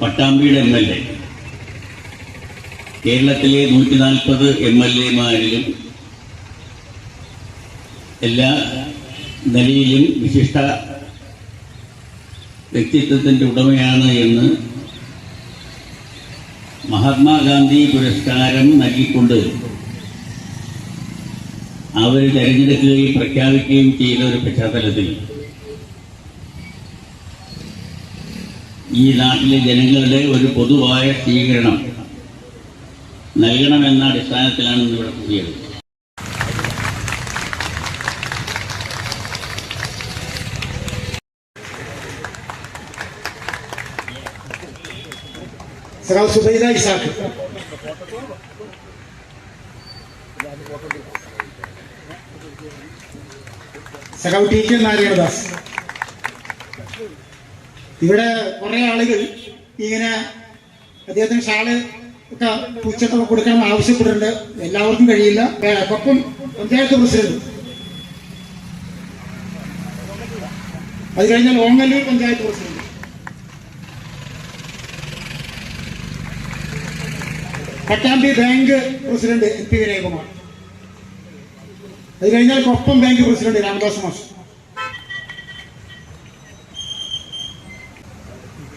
പട്ടാമ്പിയുടെ M L A. കേരളത്തിലെ നൂറ്റി നാൽപ്പത് എം എൽ എമാരിലും എല്ലാ നിലയിലും വിശിഷ്ട വ്യക്തിത്വത്തിന്റെ ഉടമയാണ് എന്ന് മഹാത്മാഗാന്ധി പുരസ്കാരം നൽകിക്കൊണ്ട് അവർ തെരഞ്ഞെടുക്കുകയും പ്രഖ്യാപിക്കുകയും ചെയ്ത ഒരു പശ്ചാത്തലത്തിൽ ഈ നാട്ടിലെ ജനങ്ങളുടെ ഒരു പൊതുവായ സ്വീകരണം നൽകണമെന്ന അടിസ്ഥാനത്തിലാണ് ഇവിടെ കൂടിയത്. സഖാവ് സുബൈദ ഇസാഖ് സഖാവ് ടി കെ നാരായണദാസ്. ഇവിടെ കുറെ ആളുകൾ ഇങ്ങനെ അദ്ദേഹത്തിന് ഷാൾ ഒക്കെ പൂച്ചത്തൊക്കെ കൊടുക്കണം ആവശ്യപ്പെട്ടിട്ടുണ്ട്. എല്ലാവർക്കും കഴിയില്ല. അപ്പം പഞ്ചായത്ത് പ്രസിഡന്റ്. അത് കഴിഞ്ഞാൽ Ongallur panchayat president. Pattambi bank president N P Vinayakumar. അത് കഴിഞ്ഞാൽ കൊപ്പം ബാങ്ക് പ്രസിഡന്റ് രാമദാസ് മാഷ്.